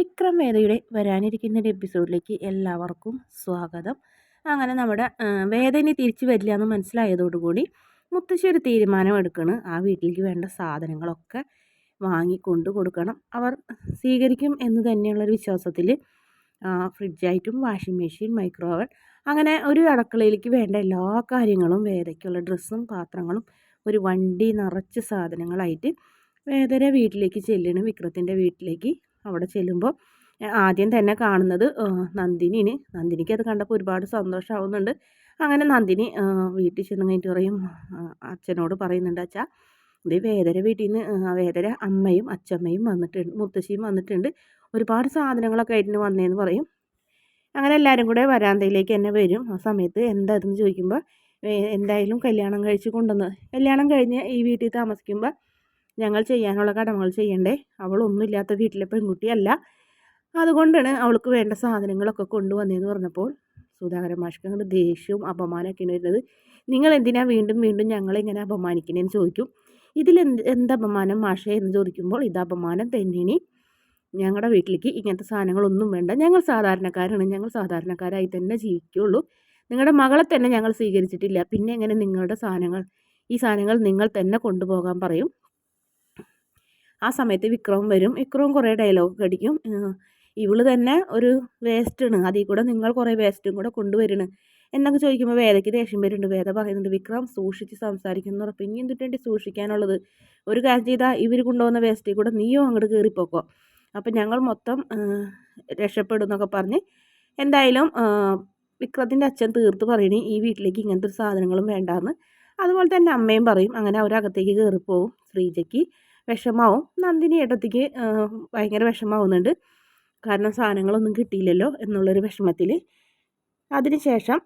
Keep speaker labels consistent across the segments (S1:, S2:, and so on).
S1: വിക്രം വേദയുടെ വരാനിരിക്കുന്ന ഒരു എപ്പിസോഡിലേക്ക് എല്ലാവർക്കും സ്വാഗതം. അങ്ങനെ നമ്മുടെ വേദനെ തിരിച്ചു വരില്ല എന്ന് മനസ്സിലായതോടുകൂടി മുത്തശ്ശി ഒരു തീരുമാനം എടുക്കണം. ആ വീട്ടിലേക്ക് വേണ്ട സാധനങ്ങളൊക്കെ വാങ്ങിക്കൊണ്ട് കൊടുക്കണം. അവർ സ്വീകരിക്കും എന്ന് തന്നെയുള്ളൊരു വിശ്വാസത്തിൽ ഫ്രിഡ്ജായിട്ടും വാഷിംഗ് മെഷീൻ മൈക്രോവൻ അങ്ങനെ ഒരു അടുക്കളയിലേക്ക് വേണ്ട എല്ലാ കാര്യങ്ങളും വേദയ്ക്കുള്ള ഡ്രസ്സും പാത്രങ്ങളും ഒരു വണ്ടി നിറച്ച് സാധനങ്ങളായിട്ട് വേദന വീട്ടിലേക്ക് ചെല്ലണം വിക്രത്തിന്റെ വീട്ടിലേക്ക് അവിടെ ചെല്ലുമ്പോൾ ആദ്യം തന്നെ കാണുന്നത് നന്ദിനിന് നന്ദിനിക്ക് അത് കണ്ടപ്പോൾ ഒരുപാട് സന്തോഷമാവുന്നുണ്ട് അങ്ങനെ നന്ദിനി വീട്ടിൽ ചെന്ന് കഴിഞ്ഞിട്ട് പറയും അച്ഛനോട് പറയുന്നുണ്ട് അച്ഛാ ഇത് വേദര വീട്ടിൽ നിന്ന് വേദര അമ്മയും അച്ഛമ്മയും വന്നിട്ടുണ്ട് മുത്തശ്ശിയും വന്നിട്ടുണ്ട്. ഒരുപാട് സാധനങ്ങളൊക്കെ ആയിട്ട് വന്നേന്ന് പറയും. അങ്ങനെ എല്ലാവരും കൂടെ വരാന്തയിലേക്ക് തന്നെ വരും. ആ സമയത്ത് എന്താ ഇതെന്ന് ചോദിക്കുമ്പോൾ എന്തായാലും കല്യാണം കഴിച്ച് കൊണ്ടുവന്ന് കല്യാണം കഴിഞ്ഞ് ഈ വീട്ടിൽ താമസിക്കുമ്പോൾ ഞങ്ങൾ ചെയ്യാനുള്ള കടമകൾ ചെയ്യണ്ടേ? അവളൊന്നുമില്ലാത്ത വീട്ടിലെ പെൺകുട്ടിയല്ല. അതുകൊണ്ടാണ് അവൾക്ക് വേണ്ട സാധനങ്ങളൊക്കെ കൊണ്ടുവന്നതെന്ന് പറഞ്ഞപ്പോൾ സുധാകരൻ മാഷ്ക്ക് ദേഷ്യവും അപമാനമൊക്കെയാണ് വരുന്നത്. നിങ്ങൾ എന്തിനാ വീണ്ടും വീണ്ടും ഞങ്ങളിങ്ങനെ അപമാനിക്കണേന്ന് ചോദിക്കും? ഇതിൽ എന്ത് എന്ത് അപമാനം മാഷേ? എന്ന് ചോദിക്കുമ്പോൾ ഇത് അപമാനം തന്നെയാണ്. ഞങ്ങളുടെ വീട്ടിലേക്ക് ഇങ്ങനത്തെ സാധനങ്ങളൊന്നും വേണ്ട. ഞങ്ങൾ സാധാരണക്കാരാണ്. ഞങ്ങൾ സാധാരണക്കാരായി തന്നെ ജീവിക്കുകയുള്ളൂ നിങ്ങളുടെ മകളെ തന്നെ ഞങ്ങൾ സ്വീകരിച്ചിട്ടില്ല. പിന്നെ എങ്ങനെ നിങ്ങളുടെ സാധനങ്ങൾ ഈ സാധനങ്ങൾ നിങ്ങൾ തന്നെ കൊണ്ടുപോകാൻ പറയും? ആ സമയത്ത് വിക്രം വരും. വിക്രവും കുറേ ഡയലോഗ് അടിക്കും. ഇവൾ തന്നെ ഒരു വേസ്റ്റാണ് അതിൽ കൂടെ നിങ്ങൾ കുറേ വേസ്റ്റും കൂടെ കൊണ്ടുവരണം എന്നൊക്കെ ചോദിക്കുമ്പോൾ വേദയ്ക്ക് ദേഷ്യം വരുന്നുണ്ട്. വേദ പറയുന്നുണ്ട് വിക്രം സൂക്ഷിച്ച് സംസാരിക്കുന്നു ഉറപ്പ്. ഇനി എന്തിട്ടേണ്ടി സൂക്ഷിക്കാനുള്ളത്? ഒരു കാര്യം ചെയ്താൽ ഇവർ കൊണ്ടുപോകുന്ന വേസ്റ്റിൽ കൂടെ നീയോ അങ്ങോട്ട് കയറിപ്പോക്കോ അപ്പം ഞങ്ങൾ മൊത്തം രക്ഷപ്പെടും എന്നൊക്കെ പറഞ്ഞ് എന്തായാലും വിക്രത്തിന്റെ അച്ഛൻ തീർത്ത് പറയണേ ഈ വീട്ടിലേക്ക് ഇങ്ങനത്തെ ഒരു സാധനങ്ങളും വേണ്ടാന്ന്. അതുപോലെ തന്നെ അമ്മയും പറയും അങ്ങനെ അവരകത്തേക്ക് കയറിപ്പോവും ശ്രീജയ്ക്ക്. വിഷമാവും. നന്ദിനി ഏട്ടത്തിക്ക് ഭയങ്കര വിഷമാവുന്നുണ്ട്. കാരണം സാധനങ്ങളൊന്നും കിട്ടിയില്ലല്ലോ എന്നുള്ളൊരു വിഷമത്തിൽ അതിനുശേഷം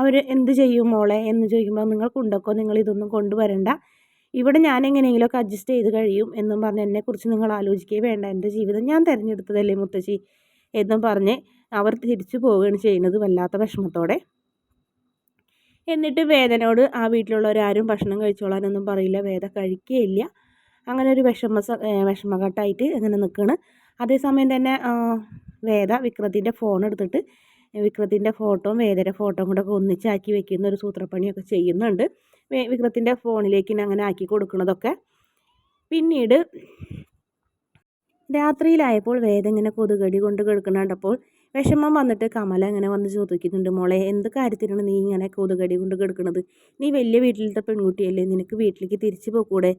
S1: അവർ എന്ത് ചെയ്യും മോളെ എന്ന് ചോദിക്കുമ്പോൾ നിങ്ങൾ കൊണ്ടൊക്കോ നിങ്ങൾ ഇതൊന്നും കൊണ്ടുവരണ്ട. ഇവിടെ ഞാൻ എങ്ങനെയെങ്കിലുമൊക്കെ അഡ്ജസ്റ്റ് ചെയ്ത് കഴിയും എന്നും പറഞ്ഞ് എന്നെക്കുറിച്ച് നിങ്ങൾ ആലോചിക്കുകയും വേണ്ട. എന്റെ ജീവിതം ഞാൻ തിരഞ്ഞെടുത്തതല്ലേ മുത്തശ്ശി? എന്നും പറഞ്ഞ് അവർ തിരിച്ചു പോവുകയാണ് ചെയ്യുന്നത് വല്ലാത്ത വിഷമത്തോടെ. എന്നിട്ട് വേദനോട് ആ വീട്ടിലുള്ളവരാരും ഭക്ഷണം കഴിച്ചോളാനൊന്നും പറയില്ല. വേദ കഴിക്കുകയില്ല അങ്ങനെ ഒരു വിഷമ വിഷമഘട്ടമായിട്ട് ഇങ്ങനെ നിൽക്കുകയാണ് അതേസമയം തന്നെ വേദ വിക്രത്തിന്റെ ഫോൺ എടുത്തിട്ട് വിക്രത്തിന്റെ ഫോട്ടോയും വേദയുടെ ഫോട്ടോയും കൂടെ ഒക്കെ ഒന്നിച്ചാക്കി വെക്കുന്ന ഒരു സൂത്രപ്പണിയൊക്കെ ചെയ്യുന്നുണ്ട്. വിക്രത്തിന്റെ ഫോണിലേക്ക് അങ്ങനെ ആക്കി കൊടുക്കുന്നതൊക്കെ. പിന്നീട് രാത്രിയിലായപ്പോൾ വേദ ഇങ്ങനെ കൊതുകടി കൊണ്ട് കിടക്കുന്നുണ്ടപ്പോൾ വിഷമം വന്നിട്ട് കമല ഇങ്ങനെ വന്ന് ചോദിക്കുന്നുണ്ട് മോളെ എന്ത് കാര്യത്തിനാണ് നീ ഇങ്ങനെ കൊതുകടി കൊണ്ട് കിടക്കുന്നത് നീ വലിയ വീട്ടിലത്തെ പെൺകുട്ടിയല്ലേ നിനക്ക് വീട്ടിലേക്ക് തിരിച്ചു പോകൂടെ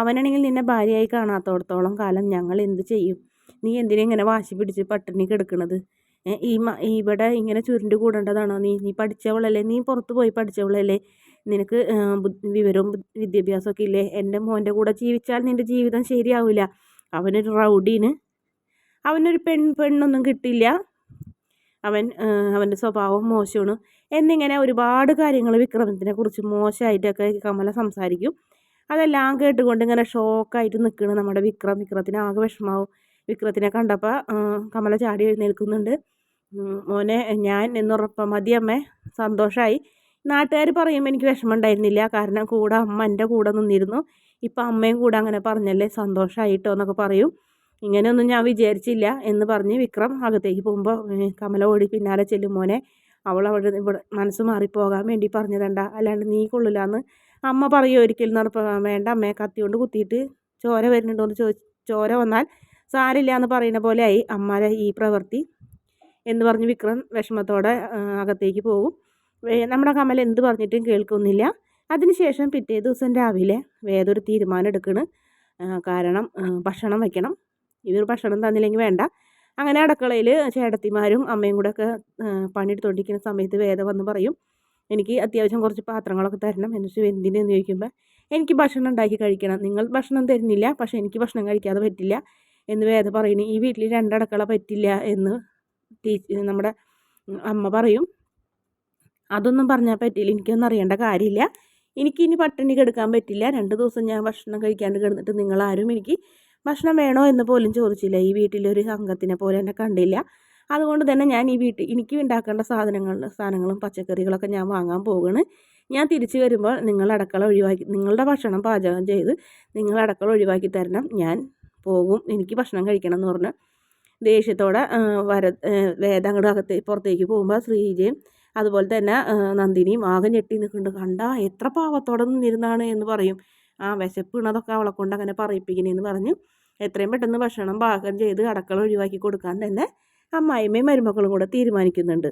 S1: അവനാണെങ്കിൽ നിന്നെ ഭാര്യയായി കാണാത്തോടത്തോളം കാലം ഞങ്ങൾ എന്ത് ചെയ്യും? നീ എന്തിനാ ഇങ്ങനെ വാശി പിടിച്ച് പട്ടിണി കിടക്കണത്? ഈ ഇവിടെ ഇങ്ങനെ ചുരുണ്ട് കൂടേണ്ടതാണോ നീ? നീ പഠിച്ചവളല്ലേ? നീ പുറത്ത് പോയി പഠിച്ചവളല്ലേ? നിനക്ക് വിവരവും വിദ്യാഭ്യാസമൊക്കെ ഇല്ലേ? എന്റെ മോന്റെ കൂടെ ജീവിച്ചാൽ നിന്റെ ജീവിതം ശരിയാവില്ല അവനൊരു റൗഡീന് അവനൊരു പെൺ പെണ്ണൊന്നും കിട്ടില്ല. അവൻ അവന്റെ സ്വഭാവം മോശമാണ്. എന്നിങ്ങനെ ഒരുപാട് കാര്യങ്ങൾ വിക്രമത്തിനെ കുറിച്ച് മോശമായിട്ടൊക്കെ കമല സംസാരിക്കും. അതെല്ലാം കേട്ടുകൊണ്ട് ഇങ്ങനെ ഷോക്കായിട്ട് നിൽക്കുന്നു നമ്മുടെ വിക്രം വിക്രത്തിന് ആകെ വിഷമാവും. വിക്രത്തിനെ കണ്ടപ്പോൾ കമല ചാടി എഴുന്നേൽക്കുന്നുണ്ട്. മോനെ ഞാൻ എന്നുറപ്പം മതി അമ്മേ. സന്തോഷമായി നാട്ടുകാർ പറയുമ്പോൾ എനിക്ക് വിഷമം ഉണ്ടായിരുന്നില്ല കാരണം കൂടെ അമ്മ എന്റെ കൂടെ നിന്നിരുന്നു. ഇപ്പം അമ്മയും കൂടെ അങ്ങനെ പറഞ്ഞല്ലേ? സന്തോഷമായിട്ടോ എന്നൊക്കെ പറയും. ഇങ്ങനെയൊന്നും ഞാൻ വിചാരിച്ചില്ല എന്ന് പറഞ്ഞ് വിക്രം അകത്തേക്ക് പോകുമ്പോൾ കമല ഓടി പിന്നാലെ ചെല്ലും. മോനെ അവൾ അവിടെ ഇവിടെ മനസ്സ് മാറിപ്പോകാൻ വേണ്ടി പറഞ്ഞതണ്ട. അല്ലാണ്ട് നീ കൊള്ളില്ല എന്ന് അമ്മ പറയും ഒരിക്കലും നടപ്പ വേണ്ട അമ്മയെ കത്തി കൊണ്ട് കുത്തിയിട്ട് ചോര വരുന്നുണ്ടോ എന്ന് ചോദിച്ച് ചോര വന്നാൽ സാരില്ല എന്ന് പറയുന്ന പോലെ ആയി അമ്മയുടെ ഈ പ്രവൃത്തി എന്ന് പറഞ്ഞ് വിക്രം വിഷമത്തോടെ അകത്തേക്ക് പോകും. നമ്മുടെ കമൽ എന്ത് പറഞ്ഞിട്ടും കേൾക്കുന്നില്ല. അതിനുശേഷം പിറ്റേ ദിവസം രാവിലെ വേദൊരു തീരുമാനം എടുക്കണ്. കാരണം ഭക്ഷണം വയ്ക്കണം ഇവർ ഭക്ഷണം തന്നില്ലെങ്കിൽ വേണ്ട. അങ്ങനെ അടുക്കളയിൽ ചേട്ടത്തിമാരും അമ്മയും കൂടെ ഒക്കെ പണിയെടുത്തുകൊണ്ടിരിക്കുന്ന സമയത്ത് വേദ വന്ന് പറയും എനിക്ക് അത്യാവശ്യം കുറച്ച് പാത്രങ്ങളൊക്കെ തരണം. എന്ന് വെച്ചാൽ എന്തിനെന്ന് ചോദിക്കുമ്പോൾ എനിക്ക് ഭക്ഷണം ഉണ്ടാക്കി കഴിക്കണം. നിങ്ങൾ ഭക്ഷണം തരുന്നില്ല പക്ഷേ എനിക്ക് ഭക്ഷണം കഴിക്കാതെ പറ്റില്ല. എന്ന് വേദ പറയുന്നു ഈ വീട്ടിൽ രണ്ടടക്കള പറ്റില്ല എന്ന് ടീച്ച് നമ്മുടെ അമ്മ പറയും. അതൊന്നും പറഞ്ഞാൽ പറ്റില്ല. എനിക്കൊന്നും അറിയേണ്ട കാര്യമില്ല. എനിക്കിനി പട്ടിണി കിടക്കാൻ പറ്റില്ല. രണ്ട് ദിവസം ഞാൻ ഭക്ഷണം കഴിക്കാണ്ട് കിടന്നിട്ട് നിങ്ങളാരും എനിക്ക് ഭക്ഷണം വേണോ എന്ന് പോലും ചോദിച്ചില്ല. ഈ വീട്ടിലൊരു അംഗത്തിനെ പോലെ എന്നെ കണ്ടില്ല. അതുകൊണ്ട് തന്നെ ഞാൻ ഈ വീട്ടിൽ എനിക്ക് ഉണ്ടാക്കേണ്ട സാധനങ്ങൾ സാധനങ്ങളും പച്ചക്കറികളൊക്കെ ഞാൻ വാങ്ങാൻ പോവുകയാണ്. ഞാൻ തിരിച്ചു വരുമ്പോൾ നിങ്ങൾ അടക്കള ഒഴിവാക്കി നിങ്ങളുടെ ഭക്ഷണം പാചകം ചെയ്ത് നിങ്ങൾ അടക്കള ഒഴിവാക്കി തരണം. ഞാൻ പോകും. എനിക്ക് ഭക്ഷണം കഴിക്കണം എന്ന് പറഞ്ഞ് ദേഷ്യത്തോടെ വര വേദങ്ങളുടെ അകത്ത് പുറത്തേക്ക് പോകുമ്പോൾ ശ്രീജയും അതുപോലെ തന്നെ നന്ദിനിയും ആകെ ഞെട്ടി നിൽക്കുന്നുണ്ട്. കണ്ടാ എത്ര പാവത്തോടെ നിന്നിരുന്നാണ് എന്ന് പറയും. ആ വിശപ്പിണതൊക്കെ അവളെ കൊണ്ട് അങ്ങനെ പറയിപ്പിക്കണേന്ന് പറഞ്ഞു എത്രയും പെട്ടെന്ന് ഭക്ഷണം പാകം ചെയ്ത് അടക്കള ഒഴിവാക്കി കൊടുക്കാൻ തന്നെ അമ്മായിമ്മയും മരുമക്കളും കൂടെ തീരുമാനിക്കുന്നുണ്ട്.